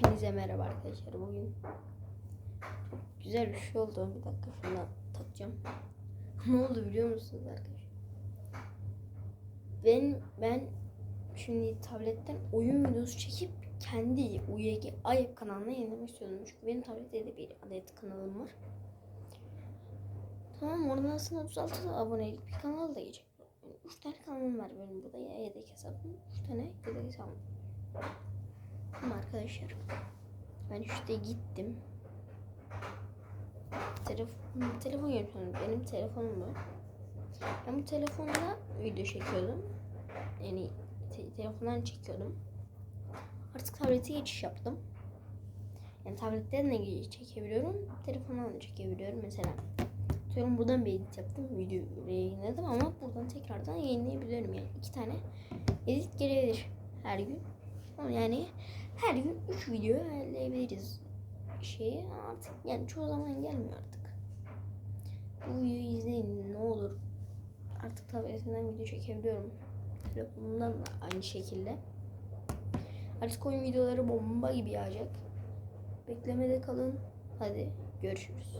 Hepinize merhaba arkadaşlar. Bugün güzel bir şey oldu. Bir dakika şunu takacağım. ne oldu biliyor musunuz arkadaşlar? Ben ben şimdi tabletten oyun videosu çekip kendi UYG Ayıp kanalına yayınlamak istiyordum. Çünkü benim tablette de bir adet kanalım var. Tamam oradan aslında 36 abonelik bir kanal da geçecek. 3 tane kanalım var benim burada ya yedek hesabım. 3 tane yedek hesabım. Ama arkadaşlar ben işte gittim. Telefon, telefon yapıyorum. Benim telefonum bu. Ben bu telefonla video çekiyordum. Yani te- telefondan çekiyordum. Artık tablete geçiş yaptım. Yani tabletten de çekebiliyorum. Telefondan da çekebiliyorum mesela. Diyorum buradan bir edit yaptım. Video yayınladım ama buradan tekrardan yayınlayabiliyorum. Yani iki tane edit gelebilir her gün. Yani her gün 3 video ayarlayabiliriz şeyi artık yani çoğu zaman gelmiyor artık. Bu videoyu izleyin ne olur. Artık tabletinden video çekebiliyorum. Telefonumdan da aynı şekilde. Artık oyun videoları bomba gibi yağacak. Beklemede kalın. Hadi görüşürüz.